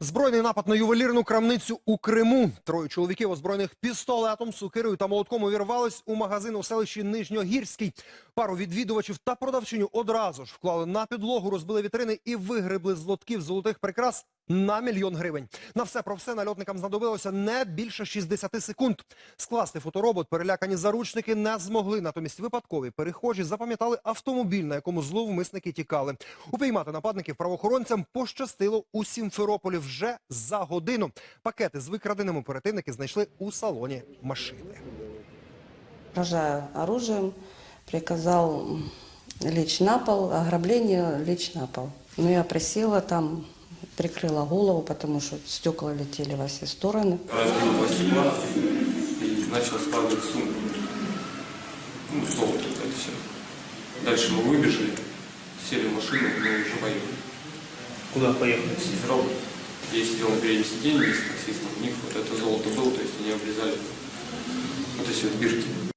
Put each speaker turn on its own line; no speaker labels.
Збройний напад на ювелірну крамницю у Криму. Троє чоловіків, озброєних пістолетом, сукирою та молотком, увірвались у магазин у селищі Нижньогірський. Пару відвідувачів та продавчиню одразу ж вклали на підлогу, розбили вітрини і вигребли з лотків золотих прикрас на мільйон гривень. На все про все нальотникам знадобилося не більше 60 секунд. Скласти фоторобот перелякані заручники не змогли. Натомість випадкові перехожі запам'ятали автомобіль, на якому зловмисники тікали. Упіймати нападників правоохоронцям пощастило у Сімферополі вже за годину. Пакети з викраденими оперативники знайшли у салоні машини.
Угрожая оружием, приказал м, лечь на пол, ограбление лечь на пол. Но я присела там, прикрыла голову, потому что стекла летели во все стороны.
разбил два стекла и начал складывать сумку. Ну, золото это все. Дальше мы выбежали, сели в машину, мы уже поехали.
Куда поехали?
В Симферополь. Я сидел на переднем сиденье с таксистом, у них вот это золото было, то есть они обрезали вот эти вот бирки.